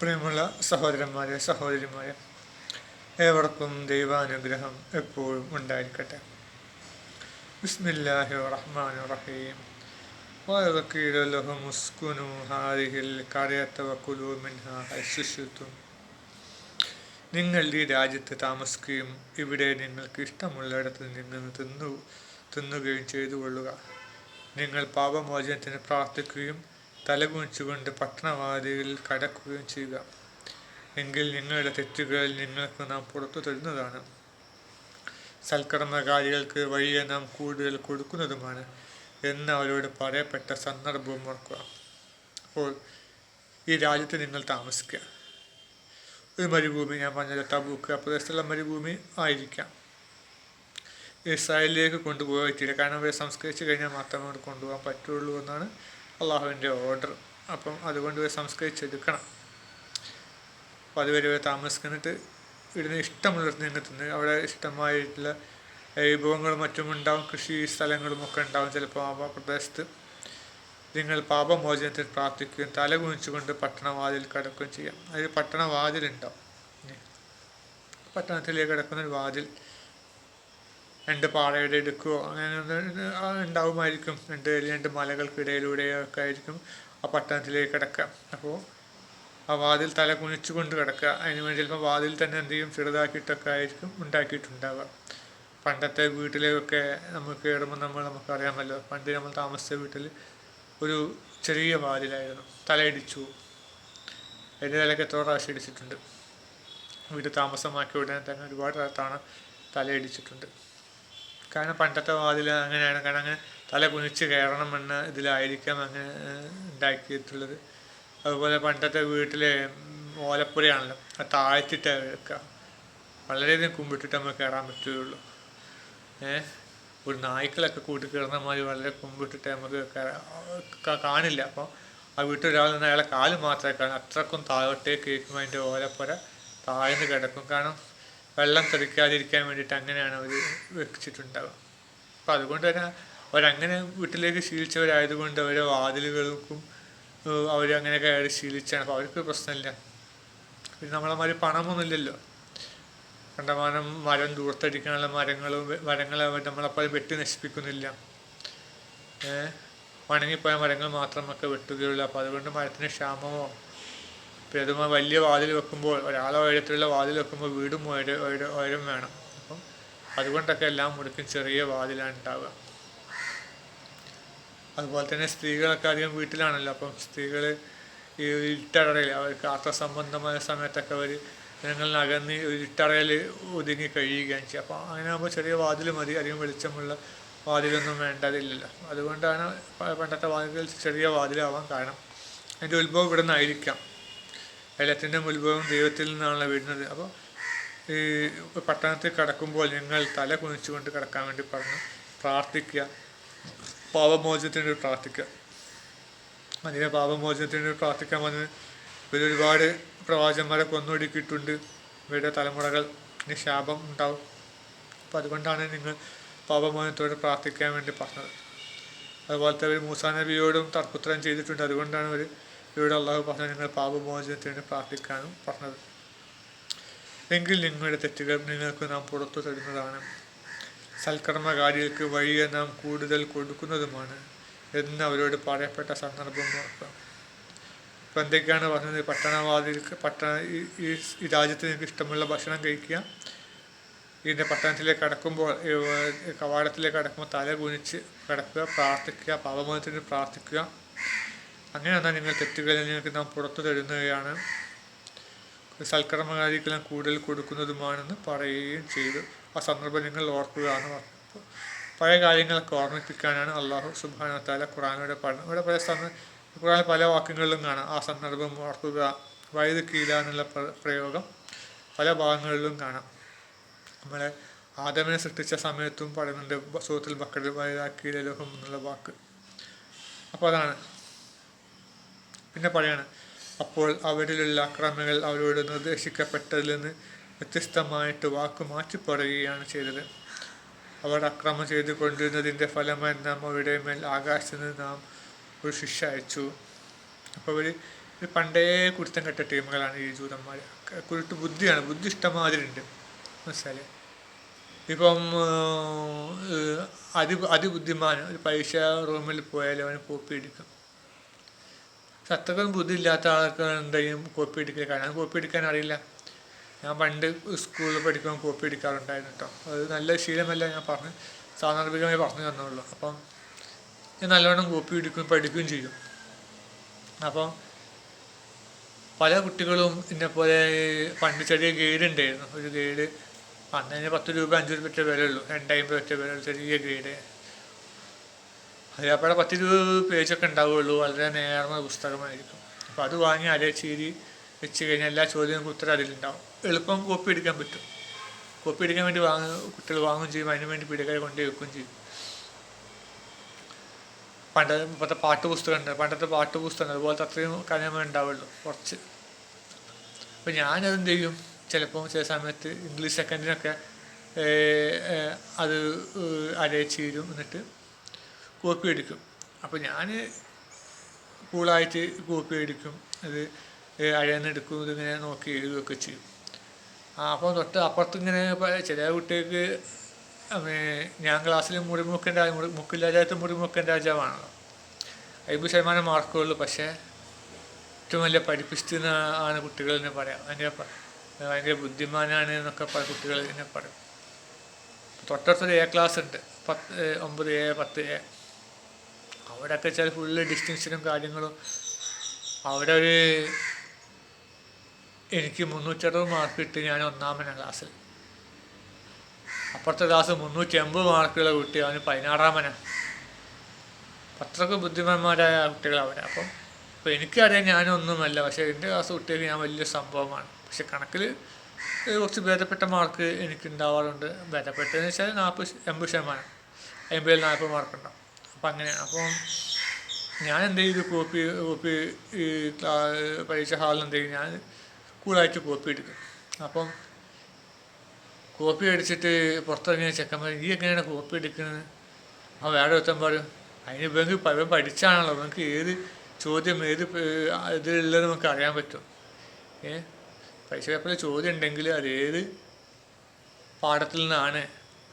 പ്രിയമുള്ള സഹോദരന്മാരെ സഹോദരിമാരെ ഏവർക്കും ദൈവാനുഗ്രഹം എപ്പോഴും ഉണ്ടായിരിക്കട്ടെ ബിസ്മില്ലാഹി റഹ്മാൻ റഹീം وَيَذْكِرُ لَهُمُ اسْكُنُوا هَٰذِهِ الْقَرْيَةَ وَكُلُوا مِنْهَا حَيْثُ شِئْتُمْ നിങ്ങൾ ഈ രാജ്യത്ത് താമസിക്കുകയും ഇവിടെ നിങ്ങൾക്ക് ഇഷ്ടമുള്ളിടത്ത് നിങ്ങൾ തിന്നു തിന്നുകയും ചെയ്തു കൊള്ളുക നിങ്ങൾ പാപമോചനത്തിന് പ്രാർത്ഥിക്കുകയും തലകുനിച്ചുകൊണ്ട് പട്ടണവാതിലിൽ കടക്കുകയും ചെയ്യുക എങ്കിൽ നിങ്ങളുടെ തെറ്റുകൾ നിങ്ങൾക്ക് നാം പുറത്തു തരുന്നതാണ്. സൽക്കർമ്മകാരികൾക്ക് വഴിയെ നാം കൂടുതൽ കൊടുക്കുന്നതുമാണ് എന്ന് അവരോട് പറയപ്പെട്ട സന്ദർഭവും ഓർക്കുക. അപ്പോൾ ഈ രാജ്യത്ത് നിങ്ങൾ താമസിക്കുക. ഒരു മരുഭൂമി ഞാൻ പറഞ്ഞത് തബൂക്ക്. ആ പ്രദേശത്തുള്ള മരുഭൂമി ആയിരിക്കാം. ഇസ്രായേലിലേക്ക് കൊണ്ടുപോയിട്ടില്ല കാരണം അവരെ സംസ്കരിച്ച് കഴിഞ്ഞാൽ മാത്രമേ അവിടെ കൊണ്ടുപോകാൻ പറ്റുള്ളൂ എന്നാണ് അള്ളാഹുവിന്റെ ഓർഡർ അപ്പം അതുകൊണ്ട് പോയി സംസ്കരിച്ചെടുക്കണം. അപ്പോൾ അതുവരെ താമസിക്കുന്നിട്ട് ഇവിടുന്ന് ഇഷ്ടമുള്ളത് നിങ്ങൾ തിന്ന്. അവിടെ ഇഷ്ടമായിട്ടുള്ള വിഭവങ്ങളും മറ്റും ഉണ്ടാവും. കൃഷി സ്ഥലങ്ങളും ഒക്കെ ഉണ്ടാവും ചിലപ്പോൾ ആ പ്രദേശത്ത്. നിങ്ങൾ പാപമോചനത്തിൽ പ്രാർത്ഥിക്കുകയും തല കുനിച്ചുകൊണ്ട് പട്ടണവാതിൽ കടക്കുകയും ചെയ്യാം. അതിൽ പട്ടണവാതിലുണ്ടാവും. പട്ടണത്തിലേക്ക് കിടക്കുന്ന ഒരു വാതിൽ രണ്ട് പാറയുടെ എടുക്കുകയോ അങ്ങനെ ഉണ്ടാവുമായിരിക്കും. രണ്ട് രണ്ട് മലകൾക്കിടയിലൂടെയൊക്കെ ആയിരിക്കും ആ പട്ടണത്തിലേക്ക് കിടക്കുക. അപ്പോൾ ആ വാതിൽ തല കുനിച്ചുകൊണ്ട് കിടക്കുക. അതിന് വേണ്ടി ചിലപ്പോൾ വാതിൽ തന്നെ എന്ത് ചെയ്യും ചെറുതാക്കിയിട്ടൊക്കെ ആയിരിക്കും ഉണ്ടാക്കിയിട്ടുണ്ടാവുക. പണ്ടത്തെ വീട്ടിലേക്കൊക്കെ നമുക്ക് കയറുമ്പോൾ നമ്മൾ നമുക്കറിയാമല്ലോ പണ്ട് നമ്മൾ താമസിച്ച വീട്ടിൽ ഒരു ചെറിയ വാതിലായിരുന്നു. തലയിടിച്ചു അതിന്റെ തലയ്ക്ക് എത്ര പ്രാവശ്യം ഇടിച്ചിട്ടുണ്ട്. വീട് താമസമാക്കിയ ഉടനെ തന്നെ ഒരുപാട് തവണ തലയിടിച്ചിട്ടുണ്ട് കാരണം പണ്ടത്തെ വാതിൽ അങ്ങനെയാണ്. കാരണം അങ്ങനെ തല കുനിച്ച് കയറണമെന്ന് ഇതിലായിരിക്കാം അങ്ങനെ ഉണ്ടാക്കിയിട്ടുള്ളത്. അതുപോലെ പണ്ടത്തെ വീട്ടിലെ ഓലപ്പുരയാണല്ലോ. അത് താഴ്ത്തിട്ട് വെക്കുക വളരെയധികം കുമ്പിട്ടിട്ട് നമുക്ക് കയറാൻ പറ്റുകയുള്ളൂ. ഏഹ് ഒരു നായ്ക്കളൊക്കെ കൂട്ടി കയറുന്ന മാതിരി വളരെ കുമ്പിട്ടിട്ട് നമുക്ക് കാണില്ല. അപ്പോൾ ആ വീട്ടിൽ ഒരാൾ നിന്ന് അയാളെ കാൽ മാത്രമേ കാണും. അത്രക്കും താഴോട്ടേക്ക് കേൾക്കുമ്പോൾ അതിന്റെ ഓലപ്പുര താഴ്ന്ന് കിടക്കും. കാരണം വെള്ളം തെറിക്കാതിരിക്കാൻ വേണ്ടിയിട്ട് അങ്ങനെയാണ് അവർ വെച്ചിട്ടുണ്ടാവുക. അപ്പം അതുകൊണ്ട് തന്നെ അവരങ്ങനെ വീട്ടിലേക്ക് ശീലിച്ചവരായതുകൊണ്ട് അവരെ വാതിലുകൾക്കും അവരങ്ങനെ കയറി ശീലിച്ചാണ്. അപ്പോൾ അവർക്ക് പ്രശ്നമില്ല. പിന്നെ നമ്മളെ മാതിരി പണമൊന്നുമില്ലല്ലോ. കണ്ടമാനം മരം ദൂർത്തടിക്കാനുള്ള മരങ്ങളും മരങ്ങളെ നമ്മളപ്പോൾ വെട്ടി നശിപ്പിക്കുന്നില്ല. ഏഹ് വണങ്ങിപ്പോയ മരങ്ങൾ മാത്രമൊക്കെ വെട്ടുകയുള്ളൂ. അപ്പോൾ അതുകൊണ്ട് മരത്തിന് ക്ഷാമമോ പിന്നെ അതുപോലെ വലിയ വാതിൽ വെക്കുമ്പോൾ ഒരാളെ ഉയരത്തിലുള്ള വാതിൽ വെക്കുമ്പോൾ വീടും ഉയര ഉയരം വേണം. അപ്പം അതുകൊണ്ടൊക്കെ എല്ലാം മുടക്കും ചെറിയ വാതിലാണ് ഉണ്ടാവുക. അതുപോലെ തന്നെ സ്ത്രീകളൊക്കെ അധികം വീട്ടിലാണല്ലോ. അപ്പം സ്ത്രീകൾ ഈ ഇരുട്ടടയിൽ അവർക്ക് ആർത്ത സംബന്ധമായ സമയത്തൊക്കെ അവർ ജനങ്ങളിൽ അകന്ന് ഇരുട്ടടയിൽ ഒതുങ്ങി കഴിയുകയാണ് ചെയ്യും. അപ്പോൾ അങ്ങനെ ആകുമ്പോൾ ചെറിയ വാതിൽ മതി. അധികം വെളിച്ചമുള്ള വാതിലൊന്നും വേണ്ടതില്ലല്ലോ. അതുകൊണ്ടാണ് പണ്ടത്തെ വാതിലുകൾ ചെറിയ വാതിലാവാൻ കാരണം. അതിന്റെ ഉത്ഭവം ഇവിടെ നിന്നായിരിക്കാം എല്ലാത്തിന്റെ ഉത്ഭവം ദൈവത്തിൽ നിന്നാണല്ലോ വരുന്നത്. അപ്പോൾ ഈ പട്ടണത്തിൽ കിടക്കുമ്പോൾ നിങ്ങൾ തല കുനിച്ചുകൊണ്ട് കിടക്കാൻ വേണ്ടി പറഞ്ഞു പ്രാർത്ഥിക്കുക. പാപമോചനത്തിന് പ്രാർത്ഥിക്കുക. അതിനെ പാപമോചനത്തിന് പ്രാർത്ഥിക്കാൻ വന്ന് ഇവരൊരുപാട് പ്രവാചന്മാരെ കൊന്നൊടുക്കിയിട്ടുണ്ട് ഇവരുടെ തലമുറകൾ ശാപം ഉണ്ടാവും. അപ്പോൾ അതുകൊണ്ടാണ് നിങ്ങൾ പാപമോചനത്തോട് പ്രാർത്ഥിക്കാൻ വേണ്ടി പറഞ്ഞത്. അതുപോലത്തെ അവർ മൂസാ നബിയോടും തർക്കുത്തരം ചെയ്തിട്ടുണ്ട്. അതുകൊണ്ടാണ് അവർ ഇവരുടെ അള്ളാഹു പറഞ്ഞത് നിങ്ങൾ പാപമോചനത്തിന് പ്രാർത്ഥിക്കാനും പറഞ്ഞത്. എങ്കിൽ നിങ്ങളുടെ തെറ്റുകൾ നിങ്ങൾക്ക് നാം പുറത്തു തരുന്നതാണ്. സൽക്കർമ്മകാരികൾക്ക് വഴിയെ നാം കൂടുതൽ കൊടുക്കുന്നതുമാണ് എന്ന് അവരോട് പറയപ്പെട്ട സന്ദർഭം നോക്കാം ഇപ്പം എന്തൊക്കെയാണ് പറഞ്ഞത്? പട്ടണവാദികൾക്ക് പട്ടണ ഈ ഈ രാജ്യത്ത് നിങ്ങൾക്ക് ഇഷ്ടമുള്ള ഭക്ഷണം കഴിക്കുക. ഇതിന്റെ പട്ടണത്തിലേക്ക് കടക്കുമ്പോൾ കവാടത്തിലേക്ക് കടക്കുമ്പോൾ തല കുനിച്ച് കിടക്കുക പ്രാർത്ഥിക്കുക പാപമോചനത്തിന് പ്രാർത്ഥിക്കുക. അങ്ങനെയാണ് നിങ്ങൾ തെറ്റുകളിൽ നിങ്ങൾക്ക് നാം പുറത്തു തരുന്നവയാണ്. സൽക്കർമ്മകാരിക്കെല്ലാം കൂടുതൽ കൊടുക്കുന്നതുമാണെന്ന് പറയുകയും ചെയ്തു. ആ സന്ദർഭം നിങ്ങൾ ഓർക്കുക എന്ന് പറഞ്ഞു പഴയ കാര്യങ്ങളൊക്കെ ഓർമ്മിപ്പിക്കാനാണ് അള്ളാഹു സുബാന താല ഖുറാനയുടെ പറഞ്ഞത്. ഇവിടെ പല സന്ദർഭം ഖുറാൻ പല വാക്കുകളിലും കാണാം. ആ സന്ദർഭം ഓർക്കുക വയത് കീല എന്നുള്ള പ്രയോഗം പല ഭാഗങ്ങളിലും കാണാം. നമ്മളെ ആദമിനെ സൃഷ്ടിച്ച സമയത്തും പറയുന്നുണ്ട് സൂത്തിൽ ബക്കറിൽ വയതാക്കിയിലെ ലോകം എന്നുള്ള വാക്ക്. അപ്പോൾ അതാണ് പിന്നെ പറയാണ് അപ്പോൾ അവരിലുള്ള അക്രമികൾ അവരോട് നിർദ്ദേശിക്കപ്പെട്ടതിൽ നിന്ന് വ്യത്യസ്തമായിട്ട് വാക്ക് മാറ്റി പറയുകയാണ് ചെയ്തത്. അവർ അക്രമം ചെയ്തു കൊണ്ടിരുന്നതിന്റെ ഫലമായി നാം അവരുടെ മേൽ ആകാശത്ത് നിന്ന് നാം ഒരു ശിക്ഷ അയച്ചു. അപ്പോൾ അവർ പണ്ടേ കുരുത്തം കെട്ട ടീമുകളാണ് ഈ ജൂതന്മാർ കുരുട്ട് ബുദ്ധിയാണ്. ബുദ്ധി ഇഷ്ടമാതിരി ഉണ്ട് മനസ്സിലായി ഇപ്പം അതി അതിബുദ്ധിമാൻ ഒരു പൈസ റൂമിൽ പോയാൽ അവന് പോപ്പി അടിക്കും അത്രക്കും ബുദ്ധി ഇല്ലാത്ത ആൾക്ക് എന്തെങ്കിലും കോപ്പി എടുക്കില്ല കാരണം കോപ്പി എടുക്കാൻ അറിയില്ല. ഞാൻ പണ്ട് സ്കൂളിൽ പഠിക്കുമ്പോൾ കോപ്പി എടുക്കാറുണ്ടായിരുന്നു കേട്ടോ അത് നല്ല ശീലമല്ല ഞാൻ പറഞ്ഞ് സാന്ദർഭികമായി പറഞ്ഞു തന്നുള്ളൂ അപ്പം ഞാൻ നല്ലവണ്ണം കോപ്പി എടുക്കുകയും പഠിക്കുകയും ചെയ്യും. അപ്പം പല കുട്ടികളും എന്നെപ്പോലെ പണ്ട് ചെറിയ ഗൈഡ് ഉണ്ടായിരുന്നു. ഒരു ഗൈഡ് അന്ന് തന്നെ പത്ത് രൂപ അഞ്ച് രൂപ വില ഉള്ളൂ രണ്ടായിരം രൂപ വില ചെറിയ ഗൈഡ് അതേപോലെ പത്തിരുപത് രൂപ പേജൊക്കെ ഉണ്ടാവുകയുള്ളൂ വളരെ നേർന്ന പുസ്തകമായിരിക്കും. അപ്പോൾ അത് വാങ്ങി അരച്ചീരി വെച്ച് കഴിഞ്ഞാൽ എല്ലാ ചോദ്യങ്ങൾക്കും ഉത്തരം അതിലുണ്ടാവും എളുപ്പം കോപ്പി എടുക്കാൻ പറ്റും. കോപ്പി എടുക്കാൻ വേണ്ടി വാങ്ങ കുട്ടികൾ വാങ്ങുകയും ചെയ്യും. അതിന് വേണ്ടി പിടികളെ കൊണ്ടേ വെക്കുകയും ചെയ്യും. പണ്ട് ഇപ്പോഴത്തെ പാട്ട് പുസ്തകം ഉണ്ട് പണ്ടത്തെ പാട്ട് പുസ്തകം അതുപോലത്തെ അത്രയും കാര്യമേ ഉണ്ടാവുള്ളൂ. കുറച്ച്. അപ്പോൾ ഞാനതെന്ത് ചെയ്യും? ചിലപ്പോൾ ചില സമയത്ത് ഇംഗ്ലീഷ് സെക്കൻഡിനൊക്കെ അത് അരയിച്ച് തീരും എന്നിട്ട് കോപ്പി എടുക്കും. അപ്പോൾ ഞാൻ കൂളായിട്ട് കോപ്പി എടുക്കും. അത് അഴന്നെടുക്കും ഇതിങ്ങനെ നോക്കി എഴുതുകയൊക്കെ ചെയ്യും. അപ്പോൾ തൊട്ട് അപ്പുറത്ത് ഇങ്ങനെ ചില കുട്ടികൾക്ക് ഞാൻ ക്ലാസ്സിൽ മുറിമുക്കൻ രാജ രാജാത്ത് മുറിമുക്കൻ രാജാവാണല്ലോ. അമ്പത് ശതമാനം മാർക്കുള്ളൂ. പക്ഷേ ഏറ്റവും വലിയ പഠിപ്പിച്ചെന്ന് ആണ് കുട്ടികൾ എന്നെ പറയാം. ഭയങ്കര ഭയങ്കര ബുദ്ധിമാനാണ് എന്നൊക്കെ പല കുട്ടികൾ എന്നെ പറയും. തൊട്ടടുത്തൊരു എ ക്ലാസ് ഉണ്ട് പത്ത് ഒമ്പത് എ പത്ത് എ അവിടെയൊക്കെ ചില ഫുള്ള് ഡിസ്റ്റിങ്ഷനും കാര്യങ്ങളും. അവിടെ ഒരു എനിക്ക് മുന്നൂറ്ററുപത് മാർക്ക് കിട്ടി ഞാൻ ഒന്നാമന ക്ലാസ്സിൽ അപ്പുറത്തെ ക്ലാസ് മുന്നൂറ്റി എൺപത് മാർക്കുള്ള കുട്ടി അവന് പതിനാറാമന. അത്രയ്ക്ക് ബുദ്ധിമാന്മാരായ കുട്ടികൾ അവനെ അപ്പം അപ്പോൾ എനിക്കറിയാം ഞാനൊന്നുമല്ല. പക്ഷേ എന്റെ ക്ലാസ് കുട്ടികൾക്ക് ഞാൻ വലിയ സംഭവമാണ്. പക്ഷെ കണക്കിൽ കുറച്ച് ഭേദപ്പെട്ട മാർക്ക് എനിക്ക് ഉണ്ടാവാറുണ്ട്. ഭേദപ്പെട്ടതെന്ന് വെച്ചാൽ നാൽപ്പത് എൺപത് ശതമാനം. എൺപതിൽ നാൽപ്പത് മാർക്ക് ഉണ്ടാവും. അപ്പം അങ്ങനെയാണ് അപ്പം ഞാൻ എന്ത് ചെയ്തു കോപ്പി കോപ്പി ഈ പരീക്ഷ ഹാളിൽ എന്ത് ചെയ്തു ഞാൻ കൂളായിട്ട് കോപ്പി എടുക്കും അപ്പം കോപ്പി അടിച്ചിട്ട് പുറത്തിറങ്ങിയ ചെക്കന്മാർ ഈ എങ്ങനെയാണ് കോപ്പി എടുക്കുന്നത്? അവൻ വേറെ ഒരുത്തൻ പറയും അതിന് ഇവർക്ക് ഇവൻ പഠിച്ചാണല്ലോ നമുക്ക് ഏത് ചോദ്യം ഏത് ഇതിലുള്ളത് നമുക്ക് അറിയാൻ പറ്റും. ഏ പരീക്ഷ പേപ്പറിൽ ചോദ്യം ഉണ്ടെങ്കിൽ അത് ഏത് പാഠത്തിൽ നിന്നാണ്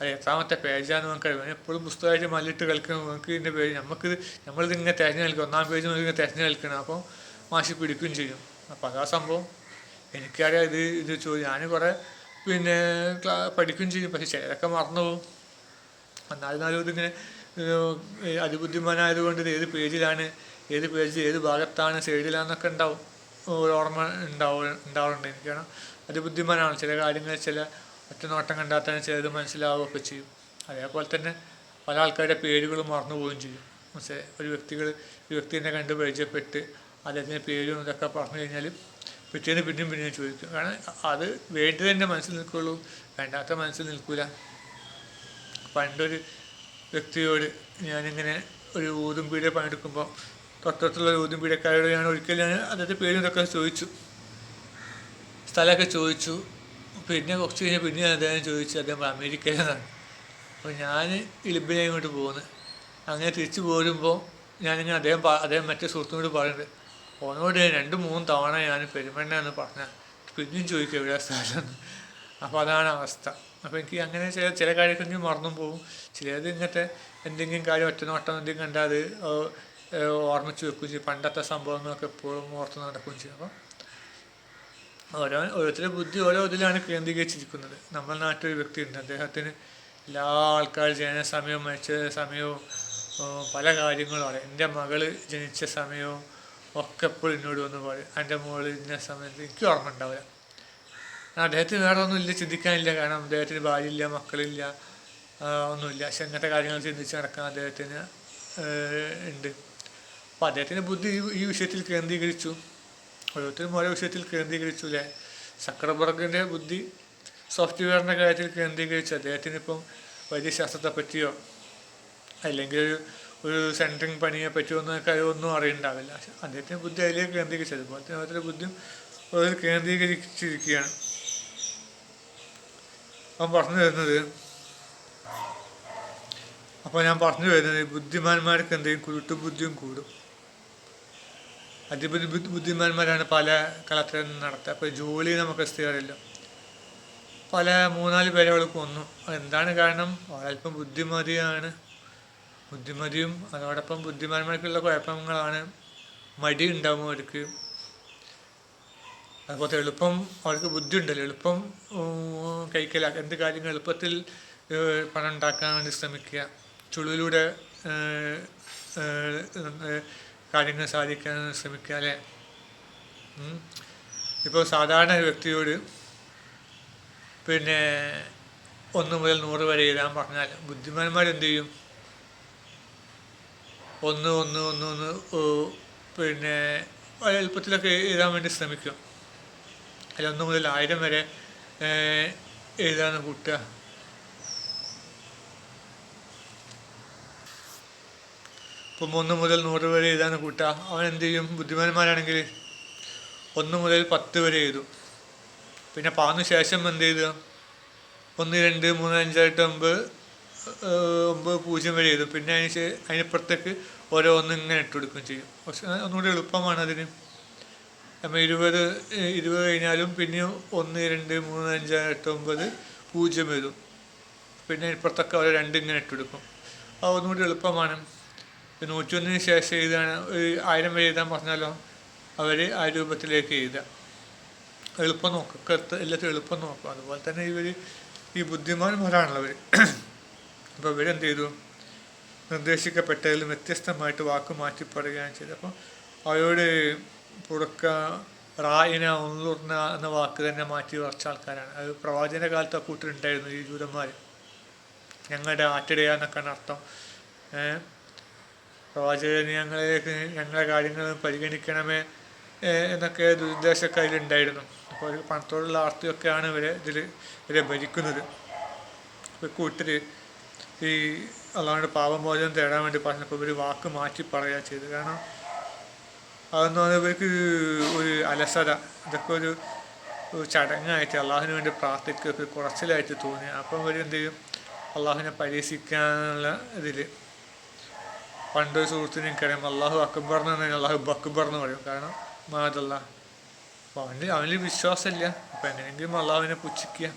അത് എത്രാമത്തെ പേജാന്ന് നമുക്ക് എപ്പോഴും പുസ്തകമായിട്ട് മല്ലിട്ട് കളിക്കണം നമുക്ക് ഇതിന്റെ പേര് നമുക്കിത് നമ്മളിത് ഇങ്ങനെ തിരഞ്ഞു കളിക്കും. ഒന്നാം പേജ് നമുക്ക് ഇങ്ങനെ തിരഞ്ഞു കളിക്കണം. അപ്പോൾ മാഷി പിടിക്കുകയും ചെയ്യും. അപ്പോൾ അതാ സംഭവം. എനിക്കറിയാം ഇത് ഇത് ചോദിച്ചു ഞാൻ കുറേ പിന്നെ പഠിക്കുകയും ചെയ്യും. പക്ഷെ ചിലരൊക്കെ മറന്നു പോകും എന്നാലും ഇതിങ്ങനെ അതിബുദ്ധിമാനായതുകൊണ്ട് ഇത് ഏത് പേജിലാണ് ഏത് പേജിൽ ഏത് ഭാഗത്താണ് സൈഡിലാന്നൊക്കെ ഉണ്ടാവും. ഒരു ഓർമ്മ ഉണ്ടാവും ഉണ്ടാവാറുണ്ട്. എനിക്കാണ് അതിബുദ്ധിമാനാണ്. ചില കാര്യങ്ങൾ ചില ഒറ്റ നോട്ടം കണ്ടാൽ തന്നെ ചിലത് മനസ്സിലാവുകയൊക്കെ ചെയ്യും. അതേപോലെ തന്നെ പല ആൾക്കാരുടെ പേരുകളും മറന്നു പോവുകയും ചെയ്യും. മനസ്സിലായി ഒരു വ്യക്തികൾ ഒരു വ്യക്തിനെ കണ്ട് പരിചയപ്പെട്ട് അദ്ദേഹത്തിന്റെ പേരും ഇതൊക്കെ പറഞ്ഞു കഴിഞ്ഞാൽ പിറ്റേന്ന് പിന്നെയും പിന്നെയും ചോദിക്കും. കാരണം അത് വേണ്ടി തന്നെ മനസ്സിൽ നിൽക്കുള്ളൂ വേണ്ടാത്ത മനസ്സിൽ നിൽക്കില്ല പണ്ടൊരു വ്യക്തിയോട് ഞാനിങ്ങനെ ഒരു ഊതും പീടിക പണിയെടുക്കുമ്പോൾ തൊട്ടടുത്തുള്ള ഒരു ഊതും പീടിയക്കാരോട് ഞാൻ ഒരിക്കലും ഞാൻ അദ്ദേഹത്തെ പേരും ഇതൊക്കെ ചോദിച്ചു. സ്ഥലമൊക്കെ ചോദിച്ചു. പിന്നെ കുറച്ച് കഴിഞ്ഞ് പിന്നെ അദ്ദേഹം ചോദിച്ചു അദ്ദേഹം അമേരിക്കയിലാണ്. അപ്പോൾ ഞാൻ ഇലിബിനെ ഇങ്ങോട്ട് പോകുന്നു അങ്ങനെ തിരിച്ചു പോരുമ്പോൾ ഞാനിങ്ങനെ അദ്ദേഹം അദ്ദേഹം മറ്റേ സുഹൃത്തിനോട് പറയുന്നുണ്ട് ഓനോട് രണ്ട് മൂന്ന് തവണ ഞാൻ പെരുമണ്ണ എന്ന് പറഞ്ഞ പിന്നെയും ചോദിക്കും എവിടെ സ്ഥലം അപ്പോൾ അതാണ് അവസ്ഥ. അപ്പോൾ എനിക്ക് അങ്ങനെ ചില ചില കാര്യങ്ങൾ മറന്നും പോകും ചിലത് ഇങ്ങനത്തെ എന്തെങ്കിലും കാര്യം ഒറ്റ നോട്ടം എന്തെങ്കിലും കണ്ടാൽ അത് ഓർമ്മിച്ച് വെക്കുകയും ചെയ്യും. പണ്ടത്തെ സംഭവങ്ങളൊക്കെ എപ്പോഴും ഓർത്ത് നടക്കുകയും ചെയ്യും. അപ്പോൾ ഓരോ ഓരോരുത്തരുടെ ബുദ്ധി ഓരോ ഇതിലാണ് കേന്ദ്രീകരിച്ചിരിക്കുന്നത്. നമ്മുടെ നാട്ടിൽ ഒരു വ്യക്തിയുണ്ട് അദ്ദേഹത്തിന് എല്ലാ ആൾക്കാരും ജനന സമയവും മരിച്ച സമയവും പല കാര്യങ്ങളും അറിയാം. എന്റെ മകൾ ജനിച്ച സമയവും ഒക്കെ എപ്പോഴും എന്നോട് വന്ന് പറയും. എന്റെ മോൾ ഇന്ന സമയത്ത് എനിക്ക് ഓർമ്മ ഉണ്ടാവില്ല. അദ്ദേഹത്തിന് വേറെ ഒന്നുമില്ല ചിന്തിക്കാനില്ല. കാരണം അദ്ദേഹത്തിന് ഭാര്യയില്ല മക്കളില്ല ആ, ഒന്നുമില്ല. പക്ഷെ അങ്ങനത്തെ കാര്യങ്ങൾ ചിന്തിച്ച് നടക്കാൻ അദ്ദേഹത്തിന് ഉണ്ട്. അപ്പോൾ അദ്ദേഹത്തിന്റെ ബുദ്ധി ഈ വിഷയത്തിൽ കേന്ദ്രീകരിച്ചു. ഓരോരുത്തരും ഓരോ വിഷയത്തിൽ കേന്ദ്രീകരിച്ചു അല്ലേ ബുദ്ധി സോഫ്റ്റ്വെയറിന്റെ കാര്യത്തിൽ കേന്ദ്രീകരിച്ച്. അദ്ദേഹത്തിന് ഇപ്പം വൈദ്യശാസ്ത്രത്തെ പറ്റിയോ അല്ലെങ്കിൽ ഒരു ഒരു സെന്ററിങ് പണിയെ പറ്റിയോ എന്നൊക്കെ ഒന്നും അറിയണ്ടാവില്ല. അദ്ദേഹത്തിന്റെ ബുദ്ധി അതിലേക്ക് കേന്ദ്രീകരിച്ചു. അതുപോലെ തന്നെ ഓരോരുത്തരുടെ ബുദ്ധിയും ഓരോ കേന്ദ്രീകരിച്ചിരിക്കുകയാണ്. അവൻ പറഞ്ഞു വരുന്നത് അപ്പോൾ ഞാൻ പറഞ്ഞു വരുന്നത് ബുദ്ധിമാന്മാർക്ക് എന്തെങ്കിലും കുരുട്ടുബുദ്ധിയും കൂടും. അതിബുദ്ധി ബുദ്ധി- ബുദ്ധിമാന്മാരാണ് പല കളത്തിലും നടത്തുക. അപ്പോൾ ജോലി നമുക്ക് സ്ഥിരമില്ല പല മൂന്നാൽ പേരെ അവൾ കൊന്നു. എന്താണ് കാരണം? അവളല്പം ബുദ്ധിമതിയാണ്. ബുദ്ധിമതിയും അതോടൊപ്പം ബുദ്ധിമാന്മാർക്കുള്ള കുഴപ്പങ്ങളാണ്. മടി ഉണ്ടാവും അവർക്ക്. അതുപോലെ എളുപ്പം അവർക്ക് ബുദ്ധി ഉണ്ടല്ലോ. എളുപ്പം കൈക്കലാക്കുക എന്ത് കാര്യങ്ങൾ എളുപ്പത്തിൽ പണം ഉണ്ടാക്കാൻ വേണ്ടി ശ്രമിക്കുക. ചുളിലൂടെ കാര്യങ്ങൾ സാധിക്കാൻ ശ്രമിക്കുക അല്ലേ. ഇപ്പോൾ സാധാരണ ഒരു വ്യക്തിയോട് പിന്നെ ഒന്ന് മുതൽ നൂറ് വരെ എഴുതാൻ പറഞ്ഞാൽ ബുദ്ധിമാന്മാർ എന്തു ചെയ്യും? ഒന്ന് ഒന്ന് ഒന്ന് ഒന്ന് പിന്നെ എളുപ്പത്തിലൊക്കെ എഴുതാൻ വേണ്ടി ശ്രമിക്കും. അല്ല ഒന്ന് മുതൽ ആയിരം വരെ എഴുതാൻ കൂട്ടുക. ഇപ്പം ഒന്ന് മുതൽ നൂറ് വരെ എഴുതാന്ന് കൂട്ടുക അവൻ എന്ത് ചെയ്യും? ബുദ്ധിമാന്മാരാണെങ്കിൽ ഒന്ന് മുതൽ പത്ത് വരെ എഴുതും. പിന്നെ പാന്ന് ശേഷം എന്ത് ചെയ്തു ഒന്ന് രണ്ട് മൂന്ന് അഞ്ച് എട്ട് ഒമ്പത് ഒമ്പത് പൂജ്യം വരെ എഴുതും. പിന്നെ അതിന് ശേഷം അതിനപ്പുറത്തേക്ക് ഓരോ ഒന്ന് ഇങ്ങനെ ഇട്ട് കൊടുക്കുകയും ചെയ്യും. പക്ഷെ ഒന്നുകൂടി എളുപ്പമാണ് അതിന്. നമ്മൾ ഇരുപത് ഇരുപത് കഴിഞ്ഞാലും പിന്നെയും ഒന്ന് രണ്ട് മൂന്ന് അഞ്ച് എട്ട് ഒമ്പത് പൂജ്യം എഴുതും. പിന്നെ ഇപ്പുറത്തൊക്കെ ഓരോ രണ്ട് ഇങ്ങനെ ഇട്ട് കൊടുക്കും. അത് ഒന്നുകൂടി എളുപ്പമാണ്. നൂറ്റൊന്നിന് ശേഷം എഴുതാണ് ഒരു ആയിരം വരെ എഴുതാൻ പറഞ്ഞാലോ? അവർ ആ രൂപത്തിലേക്ക് എഴുതുക. എളുപ്പം നോക്കുക കത്ത് എല്ലാത്തിനും എളുപ്പം നോക്കുക അതുപോലെ തന്നെ ഇവർ ഈ ബുദ്ധിമാന്മാരാണുള്ളവർ അപ്പോൾ ഇവരെന്ത് ചെയ്തു? നിർദ്ദേശിക്കപ്പെട്ടതിൽ വ്യത്യസ്തമായിട്ട് വാക്ക് മാറ്റി പറയുകയാണ് ചെയ്തത്. അപ്പോൾ അവരോട് പുറക്ക റായിന ഉള്ളുർന്ന എന്ന വാക്ക് തന്നെ മാറ്റി വറച്ച ആൾക്കാരാണ്. അത് പ്രവാചന കാലത്ത് ആ ഈ ജൂതന്മാർ ഞങ്ങളുടെ ആറ്റിടയാന്നൊക്കെയാണ് അർത്ഥം. പ്രവാചകൻ ഞങ്ങളിലേക്ക് ഞങ്ങളുടെ കാര്യങ്ങൾ പരിഗണിക്കണമേ എന്നൊക്കെ ദുരുദ്ദേശമൊക്കെ അതിലുണ്ടായിരുന്നു അപ്പോൾ ഒരു പണത്തോടുള്ള ആർത്തിയൊക്കെയാണ് ഇവരെ ഇതിൽ ഇവരെ ഭരിക്കുന്നത്. അപ്പോൾ കൂട്ടർ ഈ അള്ളാഹുവിന്റെ പാപമോചനം തേടാൻ വേണ്ടി പറഞ്ഞപ്പോൾ ഇവർ വാക്ക് മാറ്റി പറയുക ചെയ്തു. കാരണം അതെന്ന് പറഞ്ഞാൽ ഇവർക്ക് ഒരു അലസത ഇതൊക്കെ ഒരു ചടങ്ങായിട്ട് അള്ളാഹുവിന് വേണ്ടി പ്രാർത്ഥിക്കുക കുറച്ചിലായിട്ട് തോന്നി അപ്പം ഇവർ എന്ത് ചെയ്യും? അള്ളാഹുവിനെ പരീക്ഷിക്കാനുള്ള ഇതിൽ പണ്ടൊരു സുഹൃത്തിന് എനിക്കറിയാം അള്ളാഹു അക്ബർ എന്ന് പറഞ്ഞാൽ അള്ളാഹു അക്ബർ എന്ന് പറയും. കാരണം മാതല്ല അപ്പൊ അവന് അവന് വിശ്വാസമില്ല. അപ്പം എങ്ങനെയെങ്കിലും അള്ളാഹുവിനെ പുച്ഛിക്കുക.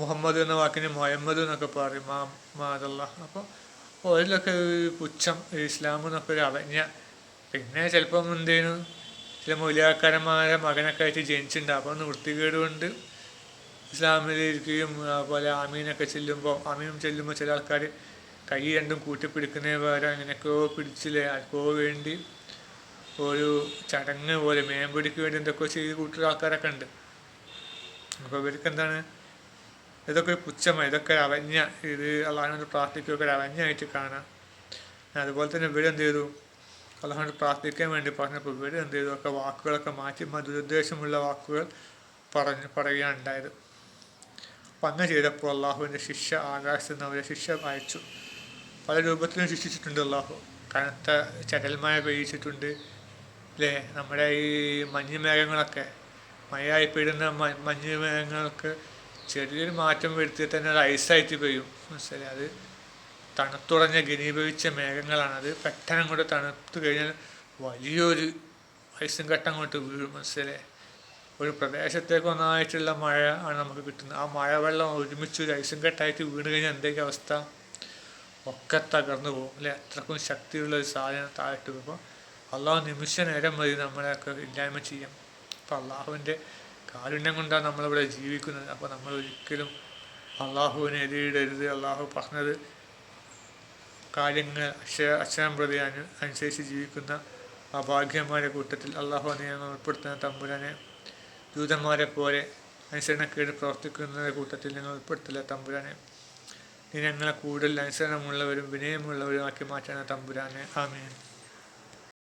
മുഹമ്മദ് എന്ന വാക്കിന് മുഹമ്മദ് എന്നൊക്കെ പറയും മാ മാതല്ല അപ്പോൾ ഓരിലൊക്കെ ഒരു പുച്ഛം ഇസ്ലാം എന്നൊക്കെ ഒരു അവജ്ഞ പിന്നെ ചിലപ്പം എന്തേനു ചില മൂല്യാക്കാരന്മാരെ മകനൊക്കെ ആയിട്ട് ജനിച്ചിട്ടുണ്ട്. അപ്പോൾ നിവൃത്തികേട് കൊണ്ട് ഇസ്ലാമിലിരിക്കുകയും അതുപോലെ അമീനൊക്കെ ചെല്ലുമ്പോൾ ആമീനും ചെല്ലുമ്പോൾ ചില ആൾക്കാർ കൈ രണ്ടും കൂട്ടിപ്പിടിക്കുന്നതിന് പകരം അങ്ങനെയൊക്കെയോ പിടിച്ചില്ലേ? ആർക്കോ വേണ്ടി ഒരു ചടങ്ങ് പോലെ മേമ്പടിക്ക് വേണ്ടി എന്തൊക്കെയോ ചെയ്ത് കൂട്ടുന്ന ആൾക്കാരൊക്കെ ഉണ്ട്. അപ്പോൾ ഇവർക്ക് എന്താണ്? ഇതൊക്കെ ഒരു പുച്ഛമ ഇതൊക്കെ ഒരു ഇത് അള്ളാഹിനോട് പ്രാർത്ഥിക്കുകയൊക്കെ ഒരു അവജ്ഞയായിട്ട് കാണാം. അതുപോലെ തന്നെ ഇവരെന്ത് ചെയ്തു? അള്ളാഹിനോട് പ്രാർത്ഥിക്കാൻ വേണ്ടി പറഞ്ഞപ്പോൾ ഇവരെന്ത് ചെയ്തു? ഒക്കെ വാക്കുകളൊക്കെ മാറ്റി ദുരുദ്ദേശമുള്ള വാക്കുകൾ പറഞ്ഞ് പറയുകയാണ് ഉണ്ടായത്. അങ്ങനെ ചെയ്തപ്പോൾ അള്ളാഹുവിന്റെ ശിക്ഷ ആകാശത്ത് നിന്ന് അവരെ ശിക്ഷ അയച്ചു. പല രൂപത്തിലും ശിക്ഷിച്ചിട്ടുണ്ട് അള്ളാഹു. കനത്ത ചരൽമഴ പെയ്യിച്ചിട്ടുണ്ട് അല്ലേ നമ്മുടെ ഈ മഞ്ഞ് മേഘങ്ങളൊക്കെ മഴയായി പെയ്യുന്ന മഞ്ഞ് മേഘങ്ങൾക്ക് ചെറിയൊരു മാറ്റം വരുത്തി തന്നെ അത് ഐസായിട്ട് പെയ്യും. മനസ്സിലായി? അത് തണുത്തുറഞ്ഞ മേഘങ്ങളാണ്. അത് പെട്ടെന്ന് അങ്ങോട്ട് തണുത്ത് കഴിഞ്ഞാൽ വലിയൊരു ഐസും കട്ടം അങ്ങോട്ട് വീഴും. മനസ്സിലായി? ഒരു പ്രദേശത്തേക്ക് ഒന്നായിട്ടുള്ള മഴ ആണ് നമുക്ക് കിട്ടുന്നത്. ആ മഴവെള്ളം ഒരുമിച്ച് ഒരു ഐസും കെട്ടായിട്ട് വീണ് കഴിഞ്ഞാൽ എന്തൊക്കെ അവസ്ഥ? ഒക്കെ തകർന്നു പോകും. അല്ലെ? അത്രക്കും ശക്തിയുള്ള ഒരു സാധനം താഴ്ത്തു പോകുമ്പോൾ അള്ളാഹു നിമിഷ നേരം മതി നമ്മളെയൊക്കെ ഇല്ലായ്മ ചെയ്യാം. അപ്പം അള്ളാഹുവിന്റെ കാരുണ്യം കൊണ്ടാണ് നമ്മളിവിടെ ജീവിക്കുന്നത്. അപ്പോൾ നമ്മൾ ഒരിക്കലും അള്ളാഹുവിനെ എതിരിടരുത് അള്ളാഹു പറഞ്ഞത് കാര്യങ്ങൾ അക്ഷ അക്ഷരം പ്രതി അനു അനുസരിച്ച് ജീവിക്കുന്ന ആ ഭാഗ്യന്മാരുടെ കൂട്ടത്തിൽ അള്ളാഹു നിയമം ഉൾപ്പെടുത്തുന്ന തമ്പുരാനെ ദൂതന്മാരെ പോലെ അനുസരണക്കേട് പ്രവർത്തിക്കുന്നവരുടെ കൂട്ടത്തിൽ നിങ്ങൾ ഉൾപ്പെടുത്തില്ല തമ്പുരാനെ. നീ ഞങ്ങളെ കൂടുതൽ അനുസരണമുള്ളവരും വിനയമുള്ളവരുമാക്കി മാറ്റണം തമ്പുരാനെ. ആമീൻ.